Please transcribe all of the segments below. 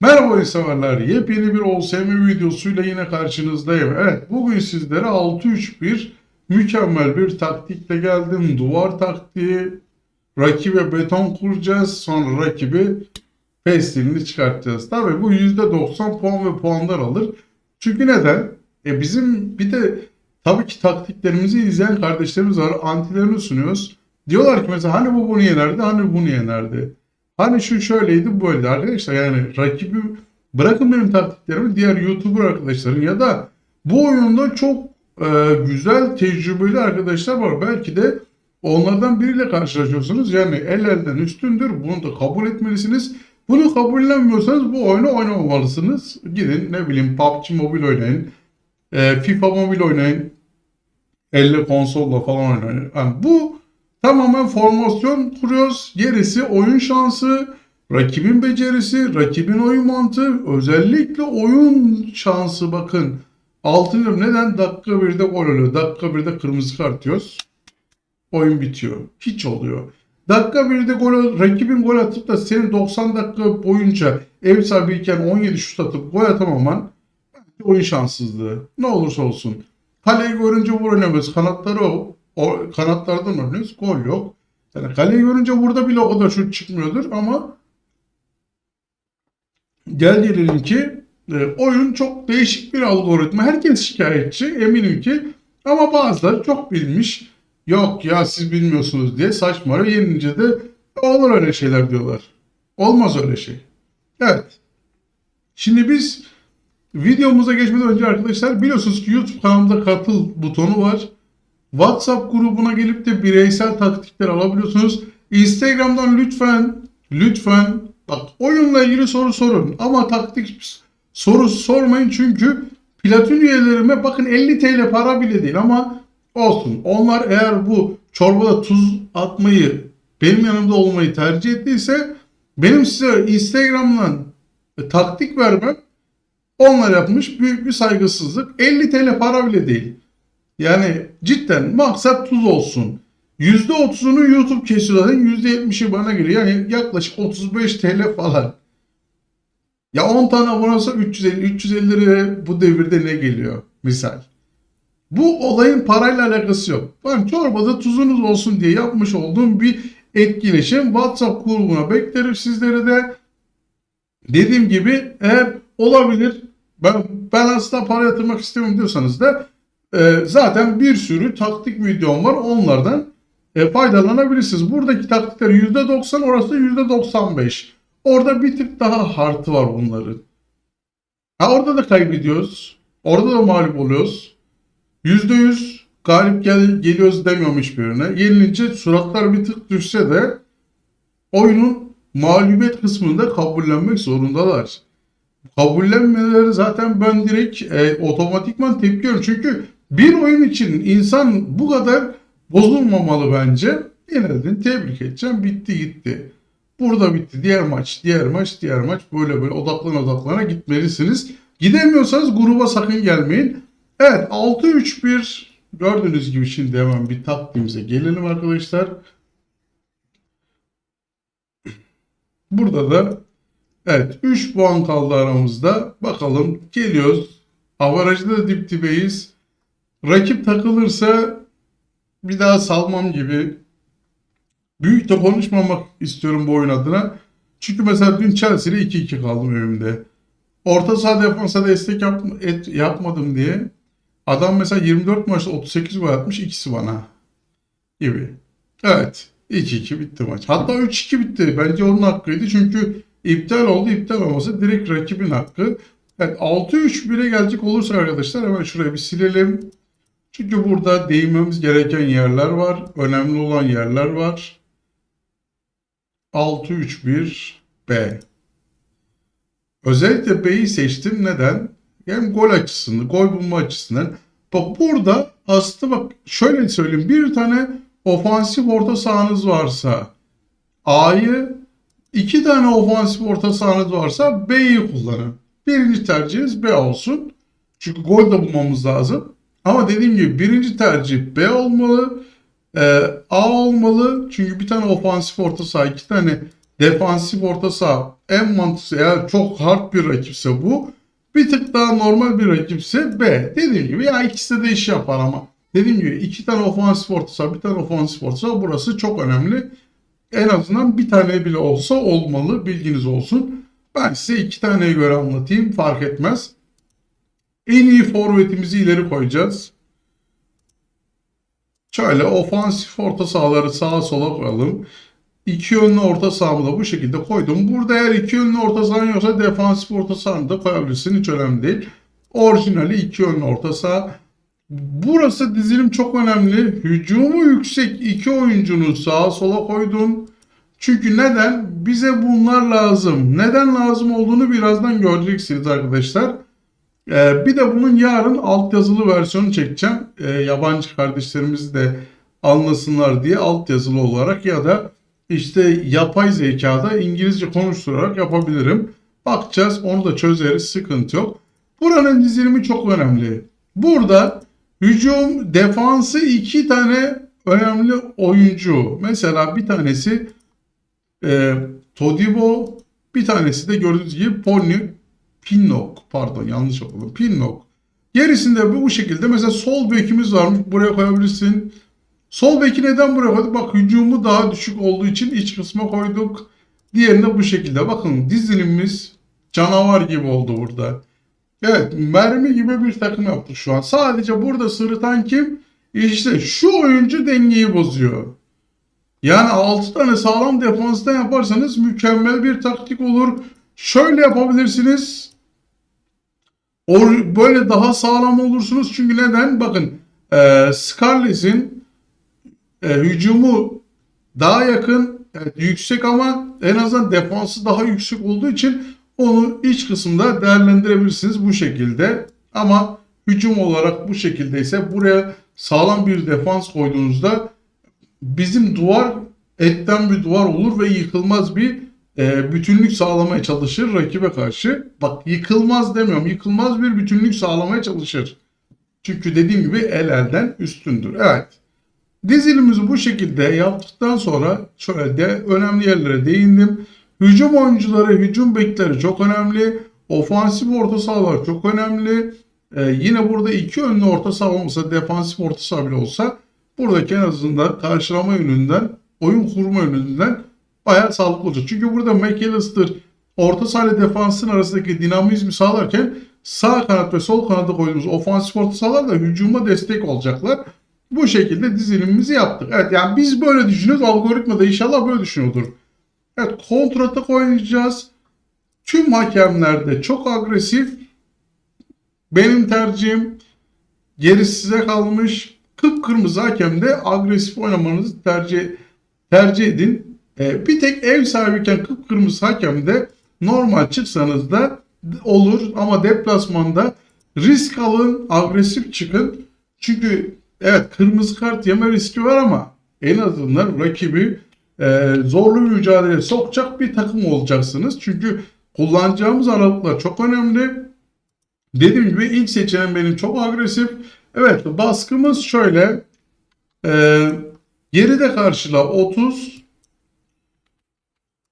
Merhaba severler. Yepyeni bir OSM videosuyla yine karşınızdayım. Evet bugün sizlere 6-3-1 mükemmel bir taktikle geldim. Duvar taktiği, rakibe beton kuracağız. Sonra rakibi pestilini çıkartacağız. Tabii bu %90 puan ve puanlar alır. Çünkü neden? E bizim bir de tabii ki taktiklerimizi izleyen kardeşlerimiz var. Antilerini sunuyoruz. Diyorlar ki mesela hani bu bunu yenerdi, hani bunu yenerdi. Hani şu şöyleydi böyleydi arkadaşlar yani rakibi bırakın benim taktiklerimi diğer YouTuber arkadaşların ya da bu oyunda çok e, güzel tecrübeli arkadaşlar var. Belki de onlardan biriyle karşılaşıyorsunuz. Yani el elden üstündür. Bunu da kabul etmelisiniz. Bunu kabullenmiyorsanız bu oyunu oynamamalısınız. Gidin ne bileyim PUBG Mobile oynayın. e, FIFA Mobile oynayın. Elle konsolla falan oynayın. Yani bu Tamamen formasyon kuruyoruz. Gerisi oyun şansı, rakibin becerisi, rakibin oyun mantığı, özellikle oyun şansı bakın. Altın diyorum. Neden? Dakika 1'de gol oluyor. Dakika 1'de kırmızı kart yiyoruz. Oyun bitiyor. Hiç oluyor. Dakika 1'de gol, rakibin gol atıp da senin 90 dakika boyunca ev sahibiyken 17 şut atıp gol atamaman oyun şanssızlığı. Ne olursa olsun. Kaleyi görünce vur oynamıyoruz. Kanatları o, o kanatlardan oynuyoruz. Gol yok. Yani kaleyi görünce burada bile o kadar şut çıkmıyordur ama gel gelelim ki e, oyun çok değişik bir algoritma. Herkes şikayetçi eminim ki ama bazıları çok bilmiş. Yok ya siz bilmiyorsunuz diye saçma yenince de olur öyle şeyler diyorlar. Olmaz öyle şey. Evet. Şimdi biz videomuza geçmeden önce arkadaşlar biliyorsunuz ki YouTube kanalımda katıl butonu var. WhatsApp grubuna gelip de bireysel taktikler alabiliyorsunuz. Instagram'dan lütfen lütfen bak oyunla ilgili soru sorun ama taktik soru sormayın çünkü platin üyelerime bakın 50 TL para bile değil ama olsun. Onlar eğer bu çorbada tuz atmayı benim yanımda olmayı tercih ettiyse benim size Instagram'dan e, taktik vermem onlar yapmış büyük bir saygısızlık. 50 TL para bile değil. Yani cidden maksat tuz olsun. %30'unu YouTube kesiyor zaten %70'i bana geliyor. Yani yaklaşık 35 TL falan. Ya 10 tane abonesi 350 350 liraya bu devirde ne geliyor misal. Bu olayın parayla alakası yok. Ben çorbada tuzunuz olsun diye yapmış olduğum bir etkileşim. WhatsApp grubuna beklerim sizleri de. Dediğim gibi eğer olabilir ben, ben aslında para yatırmak istemiyorum diyorsanız da e, zaten bir sürü taktik videom var. Onlardan e, faydalanabilirsiniz. Buradaki taktikler %90 orası %95. Orada bir tık daha artı var bunların. Ha orada da kaybediyoruz. Orada da mağlup oluyoruz. %100 galip gel geliyoruz demiyorum hiçbirine. Yenilince suratlar bir tık düşse de oyunun mağlubiyet kısmında kabullenmek zorundalar. Kabullenmeleri zaten ben direkt e, otomatikman tepki veriyorum. Çünkü bir oyun için insan bu kadar bozulmamalı bence. Yenildin tebrik edeceğim bitti gitti. Burada bitti diğer maç diğer maç diğer maç böyle böyle odaklana odaklana gitmelisiniz. Gidemiyorsanız gruba sakın gelmeyin. Evet 6-3-1 gördüğünüz gibi şimdi hemen bir taktiğimize gelelim arkadaşlar. Burada da evet 3 puan kaldı aramızda. Bakalım geliyoruz. Avarajda da dip dibeyiz. Rakip takılırsa bir daha salmam gibi. Büyük de konuşmamak istiyorum bu oyun adına. Çünkü mesela dün Chelsea ile 2-2 kaldım evimde. Orta saha defansa destek yap, et, yapmadım diye. Adam mesela 24 maçta 38 gol atmış ikisi bana. Gibi. Evet. 2-2 bitti maç. Hatta 3-2 bitti. Bence onun hakkıydı. Çünkü iptal oldu. İptal olması direkt rakibin hakkı. Evet 6-3-1'e gelecek olursa arkadaşlar hemen şuraya bir silelim. Çünkü burada değinmemiz gereken yerler var. Önemli olan yerler var. 6-3-1-B. Özellikle B'yi seçtim. Neden? Hem gol açısından, gol bulma açısından. Bak burada aslında bak şöyle söyleyeyim. Bir tane ofansif orta sahanız varsa A'yı iki tane ofansif orta sahanız varsa B'yi kullanın. Birinci tercihiniz B olsun. Çünkü gol da bulmamız lazım. Ama dediğim gibi birinci tercih B olmalı. E, A olmalı. Çünkü bir tane ofansif orta saha, iki tane defansif orta saha en mantıklı eğer çok hard bir rakipse bu. Bir tık daha normal bir rakipse B. Dediğim gibi ya ikisi de iş yapar ama. Dediğim gibi iki tane ofansif orta saha bir tane ofansif orta saha burası çok önemli. En azından bir tane bile olsa olmalı bilginiz olsun. Ben size iki taneye göre anlatayım fark etmez. En iyi forvetimizi ileri koyacağız. Şöyle ofansif orta sahaları sağa sola koyalım. İki yönlü orta sahamı da bu şekilde koydum. Burada eğer iki yönlü orta sahan yoksa defansif orta sahanı da koyabilirsin. Hiç önemli değil. Orijinali iki yönlü orta saha. Burası dizilim çok önemli. Hücumu yüksek iki oyuncunu sağa sola koydun. Çünkü neden? Bize bunlar lazım. Neden lazım olduğunu birazdan göreceksiniz arkadaşlar. Ee, bir de bunun yarın altyazılı versiyonu çekeceğim. Ee, yabancı kardeşlerimiz de anlasınlar diye altyazılı olarak ya da işte yapay zekada İngilizce konuşturarak yapabilirim. Bakacağız onu da çözeriz sıkıntı yok. Buranın dizilimi çok önemli. Burada hücum defansı iki tane önemli oyuncu. Mesela bir tanesi e, Todibo bir tanesi de gördüğünüz gibi Pony Pinnock pardon yanlış okudum Pinnock. Gerisinde bu, şekilde mesela sol bekimiz varmış buraya koyabilirsin. Sol beki neden buraya koyduk? Bak hücumu daha düşük olduğu için iç kısma koyduk. Diğerini de bu şekilde. Bakın dizilimimiz canavar gibi oldu burada. Evet mermi gibi bir takım yaptık şu an. Sadece burada sırıtan kim? İşte şu oyuncu dengeyi bozuyor. Yani 6 tane sağlam defanstan yaparsanız mükemmel bir taktik olur. Şöyle yapabilirsiniz. Or böyle daha sağlam olursunuz. Çünkü neden? Bakın e, Scarles'in e, hücumu daha yakın, evet, yüksek ama en azından defansı daha yüksek olduğu için onu iç kısımda değerlendirebilirsiniz bu şekilde. Ama hücum olarak bu şekilde ise buraya sağlam bir defans koyduğunuzda bizim duvar etten bir duvar olur ve yıkılmaz bir e, bütünlük sağlamaya çalışır rakibe karşı. Bak yıkılmaz demiyorum. Yıkılmaz bir bütünlük sağlamaya çalışır. Çünkü dediğim gibi el elden üstündür. Evet. Dizilimizi bu şekilde yaptıktan sonra şöyle de önemli yerlere değindim. Hücum oyuncuları, hücum bekleri çok önemli. Ofansif orta sahalar çok önemli. Ee, yine burada iki önlü orta saha olmasa, defansif orta saha bile olsa buradaki en azından karşılama yönünden, oyun kurma yönünden bayağı sağlıklı olacak. Çünkü burada McAllister orta saha ile defansın arasındaki dinamizmi sağlarken sağ kanat ve sol kanada koyduğumuz ofansif orta sahalar da hücuma destek olacaklar. Bu şekilde dizilimimizi yaptık. Evet yani biz böyle düşünüyoruz. Algoritma da inşallah böyle düşünüyordur. Evet kontratak oynayacağız. Tüm hakemlerde çok agresif. Benim tercihim gerisi size kalmış. Kıpkırmızı hakemde agresif oynamanızı tercih tercih edin. Ee, bir tek ev sahibiyken kıpkırmızı hakemde normal çıksanız da olur ama deplasmanda risk alın, agresif çıkın. Çünkü evet kırmızı kart yeme riski var ama en azından rakibi e, zorlu bir mücadeleye sokacak bir takım olacaksınız. Çünkü kullanacağımız aralıklar çok önemli. Dediğim gibi ilk seçeneğim benim çok agresif. Evet baskımız şöyle. E, geride karşıla 30.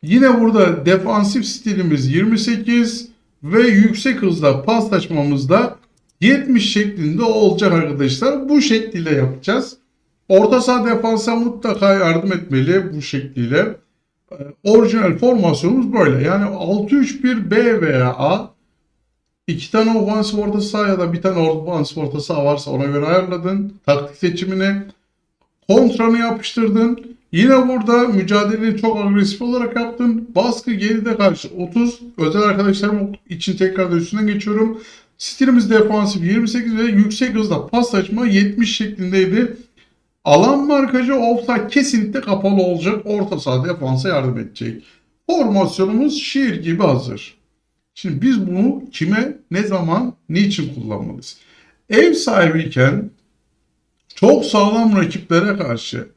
Yine burada defansif stilimiz 28 ve yüksek hızla paslaşmamızda 70 şeklinde olacak arkadaşlar. Bu şekliyle yapacağız. Orta saha defansa mutlaka yardım etmeli bu şekliyle. Ee, Orijinal formasyonumuz böyle. Yani 6-3-1 B veya A. İki tane ofansif orta saha ya da bir tane ofansif orta saha varsa ona göre ayarladın. Taktik seçimini. Kontranı yapıştırdın. Yine burada mücadeleyi çok agresif olarak yaptın. Baskı geride karşı 30. Özel arkadaşlarım için tekrardan üstünden geçiyorum. Stilimiz defansif 28 ve yüksek hızla paslaşma 70 şeklindeydi. Alan markacı offside kesinlikle kapalı olacak. Orta saha defansa yardım edecek. Formasyonumuz şiir gibi hazır. Şimdi biz bunu kime, ne zaman, niçin kullanmalıyız? Ev sahibiyken çok sağlam rakiplere karşı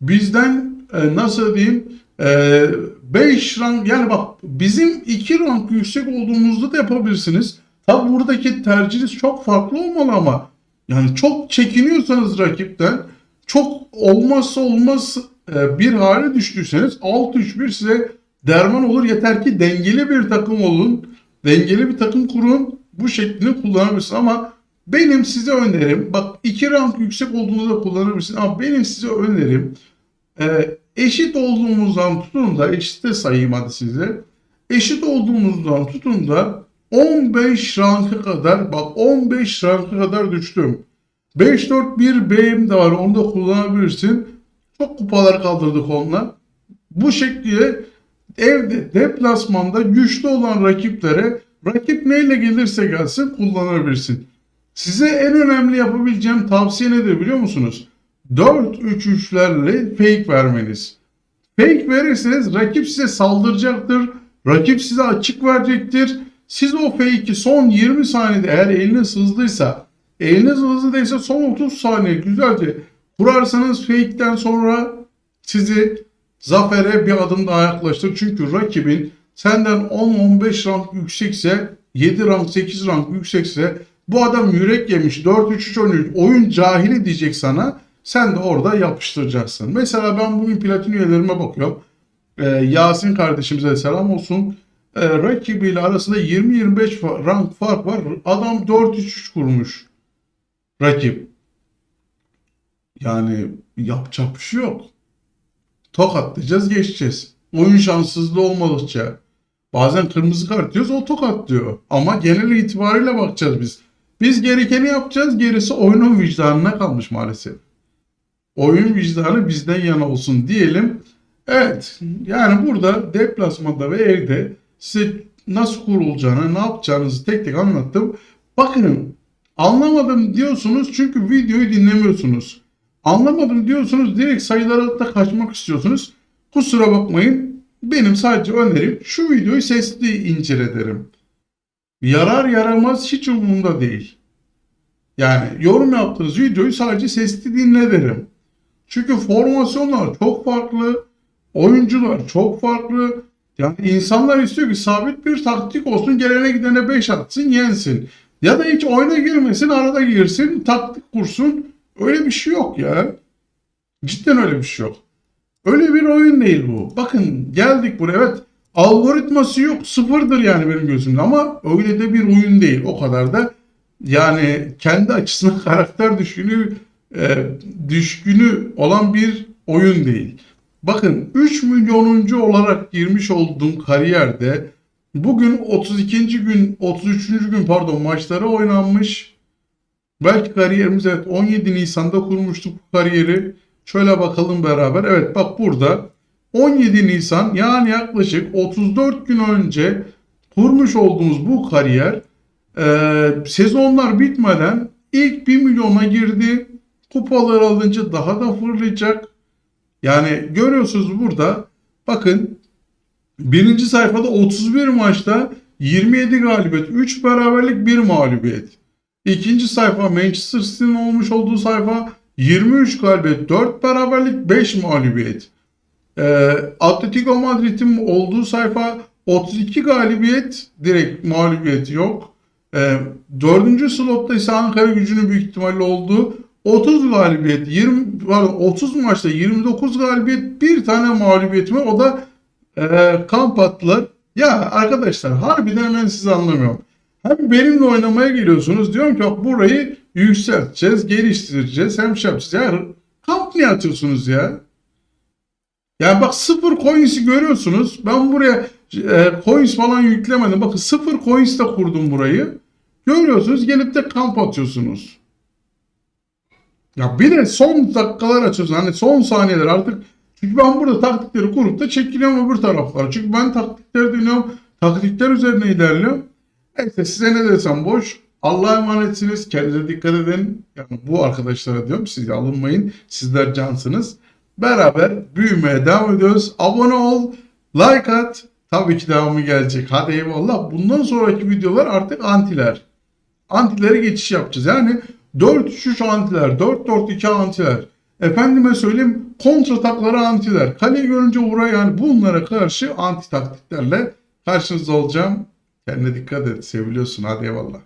bizden e, nasıl diyeyim 5 e, rank yani bak bizim 2 rank yüksek olduğumuzda da yapabilirsiniz. Tabi buradaki tercihiniz çok farklı olmalı ama yani çok çekiniyorsanız rakipten çok olmazsa olmaz e, bir hale düştüyseniz 6-3-1 size derman olur. Yeter ki dengeli bir takım olun. Dengeli bir takım kurun. Bu şeklini kullanabilirsin ama benim size önerim bak iki rank yüksek olduğunda da kullanabilirsin ama benim size önerim e, eşit olduğumuzdan tutun da eşite sayayım hadi size. Eşit olduğumuzdan tutun da 15 rankı kadar bak 15 rankı kadar düştüm. 5-4-1 B'im de var onu da kullanabilirsin. Çok kupalar kaldırdık onunla. Bu şekilde evde deplasmanda güçlü olan rakiplere rakip neyle gelirse gelsin kullanabilirsin. Size en önemli yapabileceğim tavsiye nedir biliyor musunuz? 4-3-3'lerle fake vermeniz. Fake verirseniz rakip size saldıracaktır. Rakip size açık verecektir. Siz o fake'i son 20 saniyede eğer eliniz hızlıysa, eliniz hızlı değilse son 30 saniye güzelce kurarsanız fake'ten sonra sizi zafere bir adım daha yaklaştırır. Çünkü rakibin senden 10-15 rank yüksekse, 7 rank, 8 rank yüksekse bu adam yürek yemiş 4-3-3 oynuyor. Oyun cahili diyecek sana. Sen de orada yapıştıracaksın. Mesela ben bugün platin üyelerime bakıyorum. Ee, Yasin kardeşimize selam olsun. Ee, rakibiyle arasında 20-25 fa- rank fark var. Adam 4-3-3 kurmuş. Rakip. Yani yapacak bir şey yok. Tokatlayacağız geçeceğiz. Oyun şanssızlığı olmadıkça. Bazen kırmızı kart diyoruz o tokat diyor. Ama genel itibariyle bakacağız biz. Biz gerekeni yapacağız gerisi oyunun vicdanına kalmış maalesef. Oyun vicdanı bizden yana olsun diyelim. Evet yani burada deplasmanda ve evde size nasıl kurulacağını ne yapacağınızı tek tek anlattım. Bakın anlamadım diyorsunuz çünkü videoyu dinlemiyorsunuz. Anlamadım diyorsunuz direkt sayılara kaçmak istiyorsunuz. Kusura bakmayın benim sadece önerim şu videoyu sesli incele derim. Yarar yaramaz hiç umurumda değil. Yani yorum yaptığınız videoyu sadece sesli dinle derim. Çünkü formasyonlar çok farklı, oyuncular çok farklı. Yani insanlar istiyor ki sabit bir taktik olsun, gelene gidene 5 atsın, yensin. Ya da hiç oyuna girmesin, arada girsin, taktik kursun. Öyle bir şey yok ya. Cidden öyle bir şey yok. Öyle bir oyun değil bu. Bakın geldik buraya evet algoritması yok sıfırdır yani benim gözümde ama öyle de bir oyun değil o kadar da yani kendi açısından karakter düşkünü e, düşkünü olan bir oyun değil. Bakın 3 milyonuncu olarak girmiş olduğum kariyerde bugün 32. gün 33. gün pardon maçları oynanmış. Belki kariyerimiz evet 17 Nisan'da kurmuştuk bu kariyeri. Şöyle bakalım beraber. Evet bak burada 17 Nisan yani yaklaşık 34 gün önce kurmuş olduğumuz bu kariyer e, sezonlar bitmeden ilk 1 milyona girdi. Kupalar alınca daha da fırlayacak. Yani görüyorsunuz burada bakın birinci sayfada 31 maçta 27 galibiyet, 3 beraberlik, 1 mağlubiyet. İkinci sayfa Manchester City'nin olmuş olduğu sayfa 23 galibiyet, 4 beraberlik, 5 mağlubiyet. Ee, Atletico Madrid'in olduğu sayfa 32 galibiyet, direkt mağlubiyet yok. Ee, dördüncü slotta ise Ankara gücünün büyük ihtimalle olduğu 30 galibiyet, 20 pardon 30 maçta 29 galibiyet, bir tane mağlubiyet mi? O da e, kamp attılar. Ya arkadaşlar harbiden ben sizi anlamıyorum. Hem benimle oynamaya geliyorsunuz. Diyorum ki bak burayı yükselteceğiz, geliştireceğiz. Hem şey yapacağız. Ya kamp niye atıyorsunuz ya? Yani bak sıfır coins'i görüyorsunuz. Ben buraya e, coins falan yüklemedim. Bakın sıfır coins'le kurdum burayı. Görüyorsunuz gelip de kamp atıyorsunuz. Ya bir de son dakikalar açıyorsun. Hani son saniyeler artık. Çünkü ben burada taktikleri kurup da çekiliyorum öbür taraflara. Çünkü ben taktikleri dinliyorum. Taktikler üzerine ilerliyorum. Neyse size ne desem boş. Allah'a emanetsiniz. Kendinize dikkat edin. Yani bu arkadaşlara diyorum siz alınmayın. Sizler cansınız. Beraber büyümeye devam ediyoruz. Abone ol. Like at. Tabii ki devamı gelecek. Hadi eyvallah. Bundan sonraki videolar artık antiler. Antilere geçiş yapacağız. Yani 4-3-3 antiler, 4-4-2 antiler. Efendime söyleyeyim kontrataklara antiler. Kaleyi görünce uğra yani bunlara karşı anti taktiklerle karşınızda olacağım. Kendine dikkat et. Seviliyorsun. Hadi eyvallah.